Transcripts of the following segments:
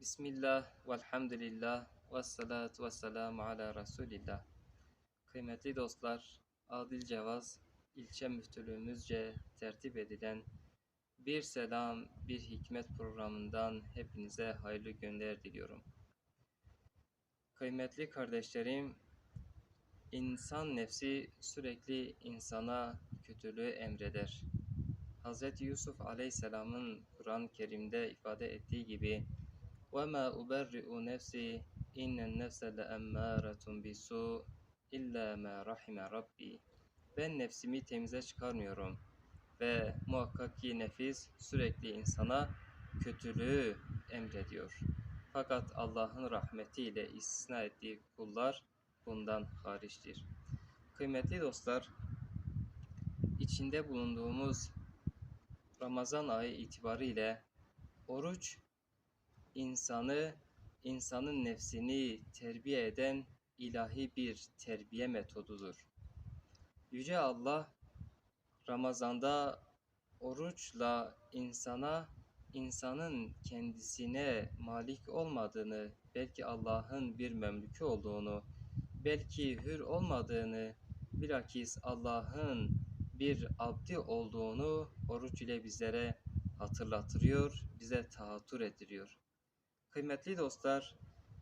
Bismillah, velhamdülillah, ve salatu ve selamu ala Resulillah. Kıymetli dostlar, Adil Cevaz ilçe müftülüğümüzce tertip edilen Bir Selam Bir Hikmet programından hepinize hayırlı günler diliyorum. Kıymetli kardeşlerim, insan nefsi sürekli insana kötülüğü emreder. Hz. Yusuf Aleyhisselam'ın Kur'an-ı Kerim'de ifade ettiği gibi وَمَا أُبَرِّئُ نَفْسِي اِنَّ النَّفْسَ لَأَمَّارَةٌ بِسُوءٍ اِلَّا مَا رَحِمَ رَبِّي Ben nefsimi temize çıkarmıyorum ve muhakkak ki nefis sürekli insana kötülüğü emrediyor. Fakat Allah'ın rahmetiyle istisna ettiği kullar bundan hariçtir. Kıymetli dostlar, içinde bulunduğumuz Ramazan ayı itibariyle oruç insanı, insanın nefsini terbiye eden ilahi bir terbiye metodudur. Yüce Allah Ramazanda oruçla insana, insanın kendisine malik olmadığını, belki Allah'ın bir memlükü olduğunu, belki hür olmadığını, bilakis Allah'ın bir abdi olduğunu oruç ile bizlere hatırlatıyor, bize tahattür ettiriyor. Kıymetli dostlar,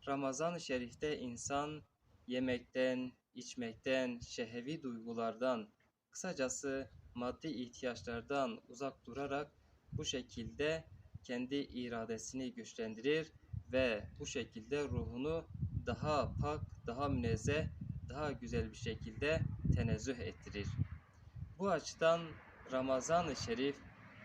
Ramazan-ı Şerif'te insan yemekten, içmekten, şehevi duygulardan, kısacası maddi ihtiyaçlardan uzak durarak bu şekilde kendi iradesini güçlendirir ve bu şekilde ruhunu daha pak, daha münezzeh, daha güzel bir şekilde tenezzüh ettirir. Bu açıdan Ramazan-ı Şerif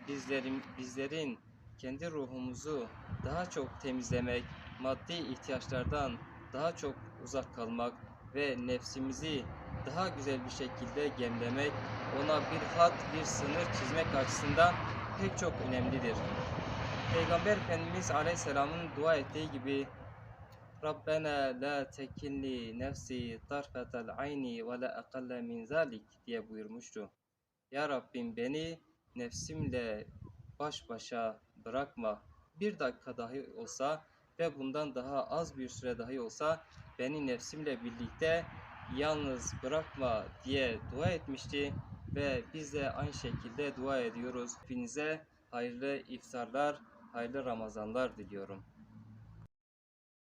bizlerin bizlerin kendi ruhumuzu daha çok temizlemek, maddi ihtiyaçlardan daha çok uzak kalmak ve nefsimizi daha güzel bir şekilde gemlemek, ona bir hat, bir sınır çizmek açısından pek çok önemlidir. Peygamber Efendimiz Aleyhisselam'ın dua ettiği gibi Rabbena la tekilni nefsi tarfetel ayni ve la akalle min zalik diye buyurmuştu. Ya Rabbim beni nefsimle baş başa bırakma. Bir dakika dahi olsa ve bundan daha az bir süre dahi olsa beni nefsimle birlikte yalnız bırakma diye dua etmişti ve biz de aynı şekilde dua ediyoruz. Hepinize hayırlı iftarlar, hayırlı Ramazanlar diliyorum.